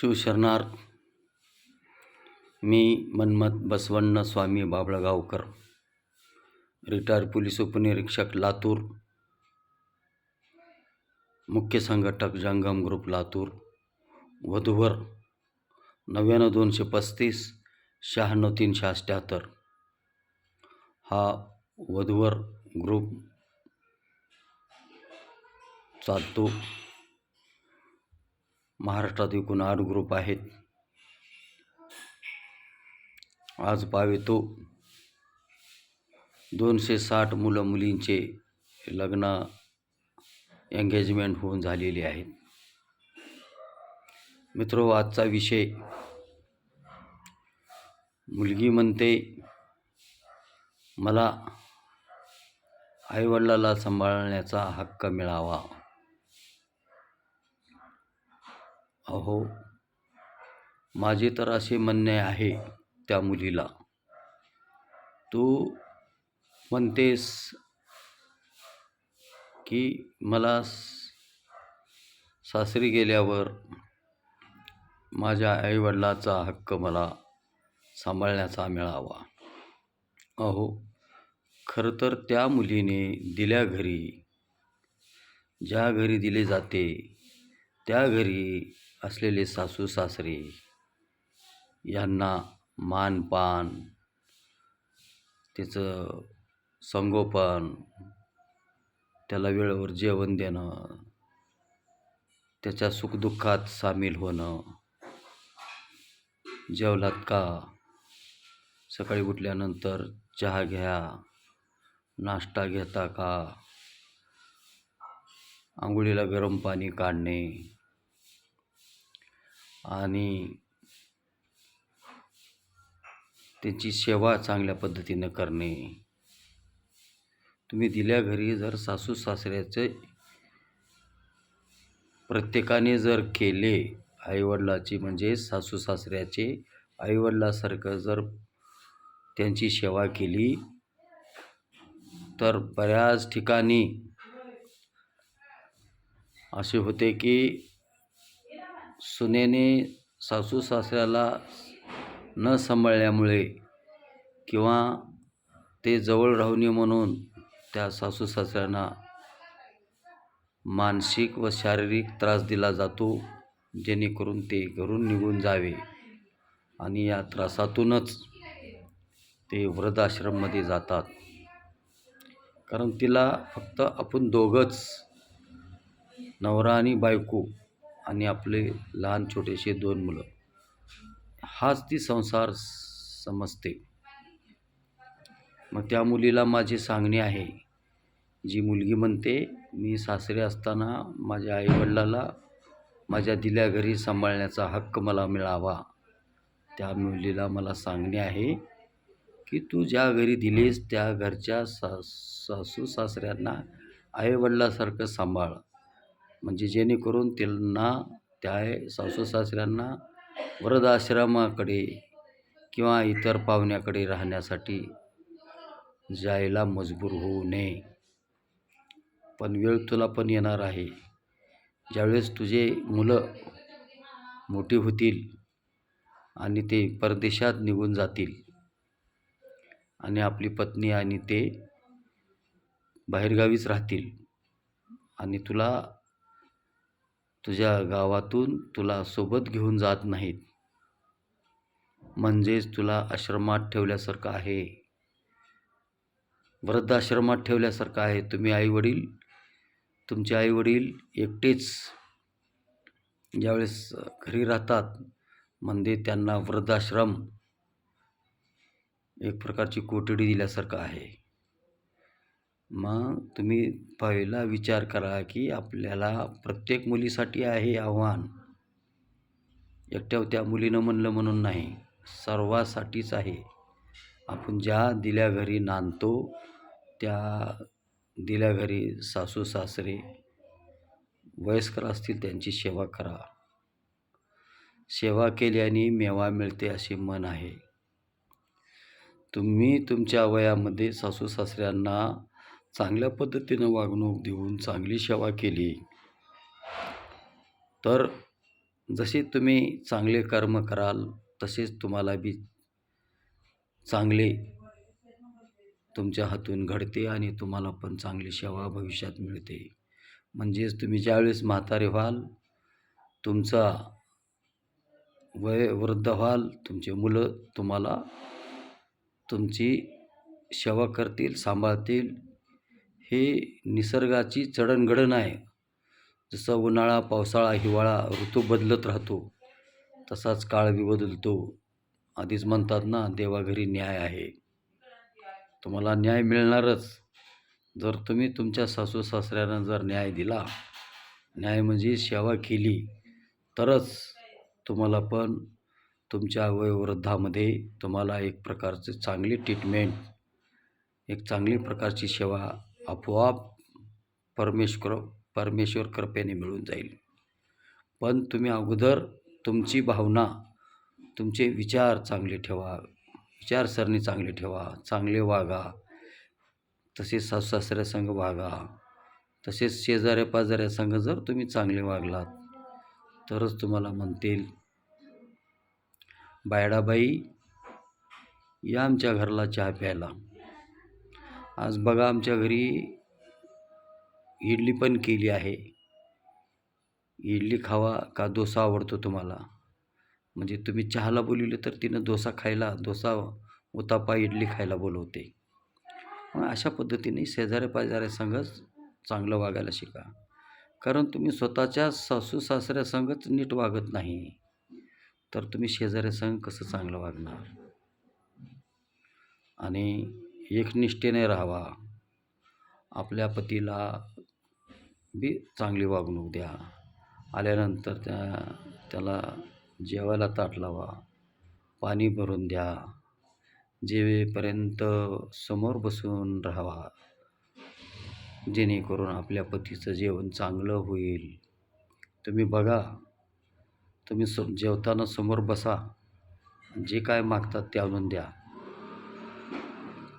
शिवशरणार. मी Manmath Basavanna Swami Babalgaonkar. Retire police उपनिरीक्षक लातूर. मुख्य संघटक जंगम ग्रुप लातूर. वधूवर नव्याण्णव दोनशे पस्तीस शहाण्णव तीनशे अठ्ठ्याहत्तर हा वधूवर ग्रुप चालतो. महाराष्ट्रात एकूण आठ ग्रुप आहेत. आज पावेतो दोनशे साठ मुलं मुलींचे लग्न एंगेजमेंट होऊन झालेली आहेत. मित्रो आजचा विषय मुलगी म्हणते मला आईवडिलाला सांभाळण्याचा हक्क मिळावा. अहो माझे तर असे म्हणणे आहे त्या मुलीला. तू म्हणतेस की मला सासरी गेल्यावर माझ्या आईवडिलाचा हक्क मला सांभाळण्याचा मिळावा. अहो खरं तर त्या मुलीने दिल्या घरी ज्या घरी दिले जाते त्या घरी असलेले सासू सासरे यांना मानपान त्याचं संगोपन त्याला वेळेवर जेवण देणं त्याच्या सुखदुःखात सामील होणं जेवलात का? सकाळी उठल्यानंतर चहा घ्या नाश्ता घेता का? आंघोळीला गरम पाणी काढणे आणि त्यांची सेवा चांगल्या पद्धतीनं करणे. तुम्ही दिल्या घरी जर सासू सासऱ्याचे प्रत्येकाने जर केले आईवडिलाची म्हणजे सासू सासऱ्याचे आईवडिलासारखं जर त्यांची सेवा केली तर बऱ्याच ठिकाणी असे होते की सुनेने सासू सासऱ्याला न सांभाळल्यामुळे किंवा ते जवळ राहू नये म्हणून त्या सासू सासऱ्यांना मानसिक व शारीरिक त्रास दिला जातो जेणेकरून ते घरून निघून जावे. आणि या त्रासातूनच ते वृद्धाश्रममध्ये जातात. कारण तिला फक्त आपण दोघंच नवरा आणि बायको आणि आपले लहान छोटेसे दोन मुलं. हाच ती संसार समजते. मग त्या मुलीला माझे सांगणे आहे. जी मुलगी म्हणते मी सासरे असताना माझ्या आईवडिलाला माझ्या दिल्या घरी सांभाळण्याचा हक्क मला मिळावा. त्या मुलीला मला सांगणे आहे की तू ज्या घरी दिलीस त्या घरच्या सा सासू सासऱ्यांना आईवडिलासारखं सांभाळ. म्हणजे जेणेकरून त्यांना त्या सासू सासऱ्यांना वृद्धाश्रमाकडे किंवा इतर पाहुण्याकडे राहण्यासाठी जायला मजबूर होऊ नये. पण वेळ तुला पण येणार आहे. ज्यावेळेस तुझे मुलं मोठी होतील आणि ते परदेशात निघून जातील आणि आपली पत्नी आणि ते बाहेरगावीच राहतील आणि तुला तुझ्या गावातून तुला सोबत घेऊन जात नाहीत. म्हणजेच तुला आश्रमात ठेवल्यासारखं आहे. वृद्धाश्रमात ठेवल्यासारखं आहे. तुम्ही आईवडील तुमचे आईवडील एकटेच ज्यावेळेस घरी राहतात म्हणजे त्यांना वृद्धाश्रम एक प्रकारची कोठडी दिल्यासारखं आहे. मग तुम्ही पहिला विचार करा की आपल्याला प्रत्येक मुलीसाठी आहे आव्हान. एकट्या त्या मुलीनं म्हणलं म्हणून नाही सर्वासाठीच आहे. आपण ज्या दिल्या घरी नांदतो त्या दिल्या घरी सासू सासरे वयस्कर असतील त्यांची सेवा करा. सेवा केल्याने मेवा मिळते असे मन आहे. तुम्ही तुमच्या वयामध्ये सासू सासऱ्यांना चांगल्या पद्धतीनं वागणूक देऊन चांगली सेवा केली. तर जसे तुम्ही चांगले कर्म कराल तसेच तुम्हाला बी चांगले तुमच्या हातून घडते आणि तुम्हाला पण चांगली सेवा भविष्यात मिळते. म्हणजेच तुम्ही ज्यावेळेस म्हातारे व्हाल तुमचा वय वृद्ध व्हाल तुमचे मुलं तुम्हाला तुमची सेवा करतील सांभाळतील हे निसर्गाची जडणघडण आहे. जसं उन्हाळा पावसाळा हिवाळा ऋतू बदलत राहतो तसाच काळबी बदलतो. आधीच म्हणतात ना देवाघरी न्याय आहे. तुम्हाला न्याय मिळणारच. जर तुम्ही तुमच्या सासू सासऱ्यांना जर न्याय दिला न्याय म्हणजे सेवा केली तरच तुम्हाला पण तुमच्या वयोवृद्धामध्ये तुम्हाला एक प्रकारचे चांगली ट्रीटमेंट एक चांगली प्रकारची सेवा आपोआप परमेश्वर परमेश्वर कृपेने मिळून जाईल. पण तुम्ही अगोदर तुमची भावना तुमचे विचार चांगले ठेवा विचारसरणी चांगली ठेवा चांगले वागा. तसेच सासऱ्यासंग वागा. तसेच शेजाऱ्या पाजाऱ्यासंग जर तुम्ही चांगले वागलात तरच तुम्हाला म्हणतील बायडाबाई या आमच्या घरला चहा प्यायला. आज बघा आमच्या घरी इडली पण केली आहे. इडली खावा का डोसा आवडतो तुम्हाला? म्हणजे तुम्ही चहाला बोलवले तर तिनं डोसा खायला डोसा उतापा इडली खायला बोलवते. मग अशा पद्धतीने शेजाऱ्या पाजाऱ्यासंगच चांगलं वागायला शिका. कारण तुम्ही स्वतःच्या सासू सासऱ्यासंगच नीट वागत नाही. तर तुम्ही शेजाऱ्यासंग कसं चांगलं वागणार? आणि एकनिष्ठेने राहावा. आपल्या पतीला बी चांगली वागणूक द्या. आल्यानंतर त्या त्याला जेवायला ताट लावा. पाणी भरून द्या. जेवेपर्यंत समोर बसून राहावा. जेणेकरून आपल्या पतीचं जेवण चांगलं होईल. तुम्ही बघा. तुम्ही स जेवताना समोर बसा. जे काय मागतात ते आणून द्या.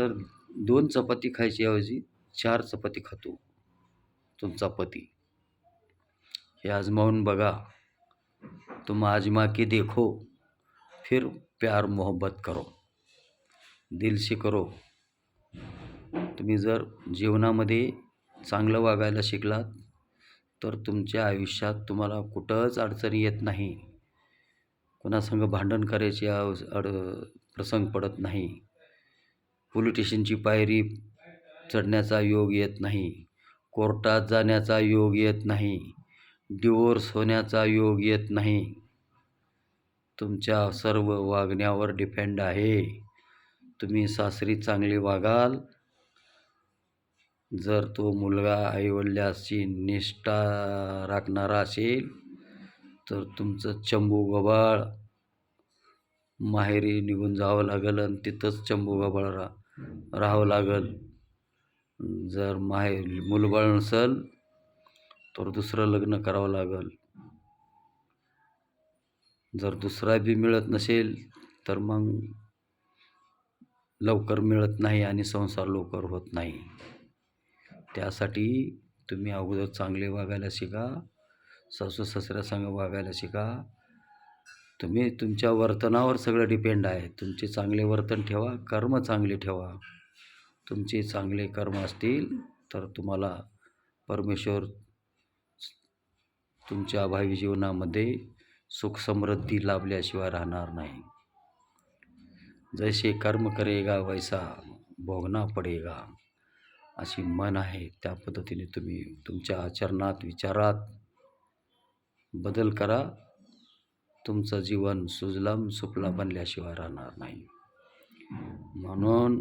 तर दोन चपाती खायच्याऐवजी चार चपाती खातो. तुमचा पती हे आजमावून बघा. तुम आजमा के देखो. फिर प्यार मोहब्बत करो. दिलशी करो. तुम्ही जर जीवनामध्ये चांगलं वागायला शिकलात तर तुमच्या आयुष्यात तुम्हाला कुठंच अडचणी येत नाही. कोणासंग भांडण करायची अड प्रसंग पडत नाही. पोलीस स्टेशनची पायरी चढण्याचा योग येत नाही. कोर्टात जाण्याचा योग येत नाही. डिवोर्स होण्याचा योग येत नाही. तुमच्या सर्व वागण्यावर डिपेंड आहे. तुम्ही सासरी चांगले वागाल. जर तो मुलगा आईवडिलाशी निष्ठा राखणारा असेल तर तुमचं चंबू गबाळ माहेरी निघून जावं लागेल आणि तिथंच चंबू गबाळ रा राहावं लागेल. जर माहेर मुलबाळ नसेल तर दुसरं लग्न करावं लागेल. जर दुसरा बी मिळत नसेल तर मग लवकर मिळत नाही आणि संसार लवकर होत नाही. त्यासाठी तुम्ही अगोदर चांगले वागायला शिका. सासू सासऱ्यासंग वागायला शिका. तुम्ही तुमच्या वर्तनावर सगळं डिपेंड आहे. तुमचे चांगले वर्तन ठेवा कर्म चांगले ठेवा. तुमचे चांगले कर्म असतील तर तुम्हाला परमेश्वर तुमच्या भावी जीवनामध्ये सुख समृद्धी लाभल्याशिवाय राहणार नाही. जैसे कर्म करेगा वैसा भोगना पडेगा. अशी मन आहे. त्या पद्धतीने तुम्ही तुमच्या आचरणात विचारात बदल करा. तुमचं जीवन सुजलाम सुफला बनल्याशिवाय राहणार नाही. म्हणून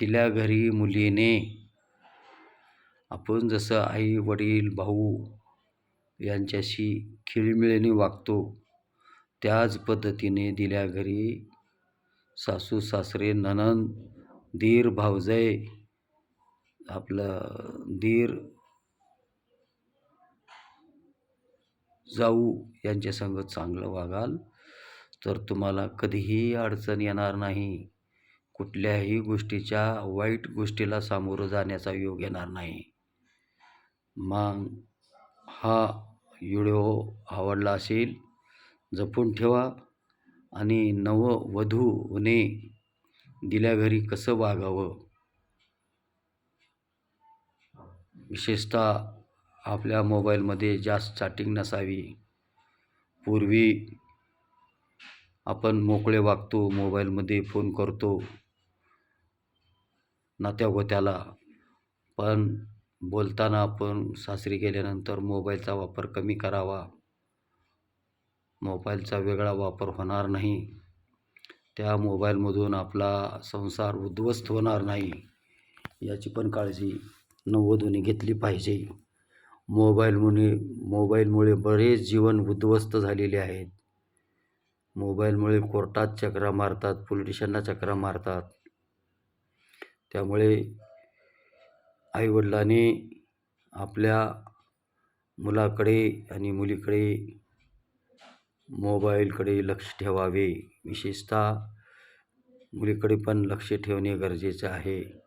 तिल्या घरी मुलीने आपण जसं आई वडील भाऊ यांच्याशी खिळमिळीने वागतो त्याच पद्धतीने दिल्या घरी सासू सासरे ननंद दीर भावजय आपलं दीर जाऊ यांच्यासंग चांगलं वागाल. तर तुम्हाला कधीही अडचण येणार नाही. कुठल्याही गोष्टीच्या वाईट गोष्टीला सामोरं जाण्याचा योग येणार नाही. मग हा व्हिडिओ आवडला असेल जपून ठेवा आणि नववधूने दिल्या घरी कसं वागावं? विशेषतः आपल्या मोबाईलमध्ये जास्त चॅटिंग नसावी. पूर्वी आपण मोकळे वागतो मोबाईलमध्ये फोन करतो. नात्यागोत्याला पण बोलताना आपण सासरी गेल्यानंतर मोबाईलचा वापर कमी करावा. मोबाईलचा वेगळा वापर होणार नाही. त्या मोबाईलमधून आपला संसार उद्ध्वस्त होणार नाही. याची पण काळजी नववधूने घेतली पाहिजे. मोबाईलमुळे मोबाईलमुळे बरेच जीवन उद्ध्वस्त झालेले आहेत. मोबाईलमुळे कोर्टात चक्रा मारतात पोलीस चकरा चक्रा मारतात. त्यामुळे आईवडिलांनी आपल्या मुलाकडे आणि मुलीकडे मोबाईलकडे लक्ष ठेवावे. विशेषतः मुलीकडे पण लक्ष ठेवणे गरजेचे आहे.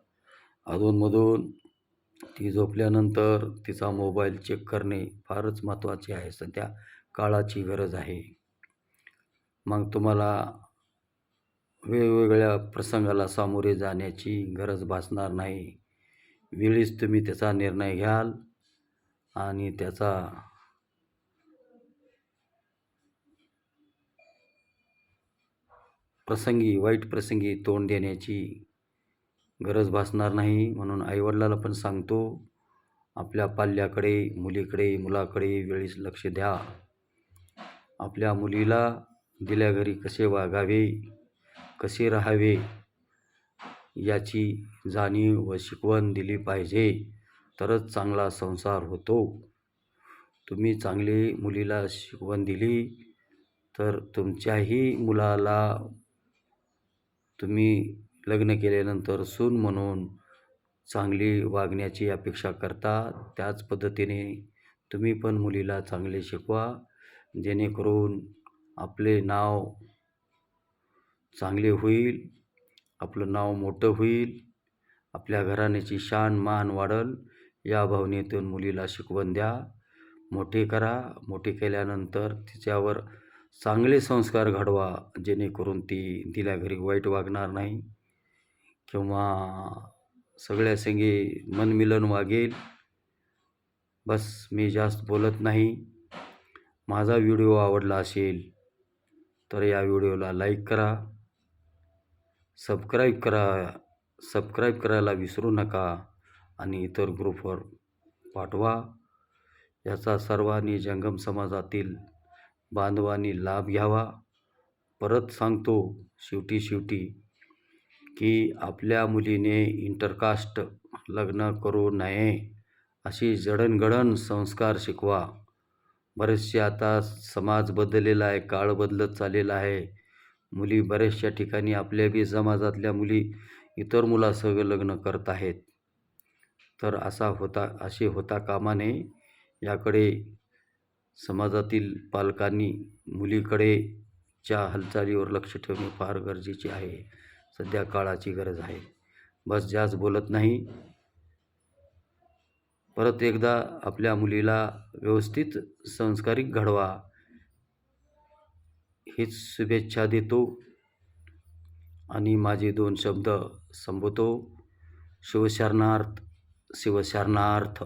अधूनमधून ती झोपल्यानंतर तिचा मोबाईल चेक करणे फारच महत्त्वाचे आहे. सध्या काळाची गरज आहे. मग तुम्हाला वेगवेगळ्या प्रसंगाला सामोरे जाण्याची गरज भासणार नाही. वेळीच तुम्ही त्याचा निर्णय घ्याल आणि त्याचा प्रसंगी वाईट प्रसंगी तोंड देण्याची गरज भासणार नाही म्हणून आईवडिलाला पण सांगतो आपल्या पाल्याकडे मुलीकडे मुलाकडे वेळीच लक्ष द्या. आपल्या मुलीला दिल्या घरी कसे वागावे कसे राहावे याची जाणीव व शिकवण दिली पाहिजे तरच चांगला संसार होतो. तुम्ही चांगली मुलीला शिकवण दिली तर तुमच्याही मुलाला तुम्ही लग्न केल्यानंतर सून म्हणून चांगली वागण्याची अपेक्षा करता त्याच पद्धतीने तुम्ही पण मुलीला चांगले शिकवा जेणेकरून आपले नाव चांगले होईल आपलं नाव मोठं होईल आपल्या घराण्याची शान मान वाढल. या भावनेतून मुलीला शिकवण द्या. मोठे करा. मोठे केल्यानंतर तिच्यावर चांगले संस्कार घडवा जेणेकरून ती दिल्या घरी वाईट वागणार नाही. किंवा सगळ्या संगी मनमिलन वागेल. बस मी जास्त बोलत नाही. माझा व्हिडिओ आवडला असेल तर या व्हिडिओला लाईक करा. सबस्क्राईब करा सबस्क्राईब करायला विसरू नका आणि इतर ग्रुपवर पाठवा. याचा सर्वांनी जंगम समाजातील बांधवांनी लाभ घ्यावा. परत सांगतो शेवटी शेवटी की आपल्या मुलीने इंटरकास्ट लग्न करू नये अशी जडणघडण संस्कार शिकवा. बरेचसे आता समाज बदललेला आहे काळ बदलत चाललेला आहे. मुली बऱ्याचशा ठिकाणी आपल्या बी समाजातल्या मुली इतर मुलासह लग्न करत आहेत. तर असा होता असे होता कामा नये याकडे समाजातील पालकांनी मुलीकडे च्या हालचालीवर लक्ष ठेवणे फार गरजेचे आहे. सध्या काळाची गरज आहे. बस जास्त बोलत नाही. परत एकदा आपल्या मुलीला व्यवस्थित संस्कारिक घडवा. हीच शुभेच्छा देतो. आणि माझे दोन शब्द संबोधतो शिवशरणार्थ शिवशरणार्थ.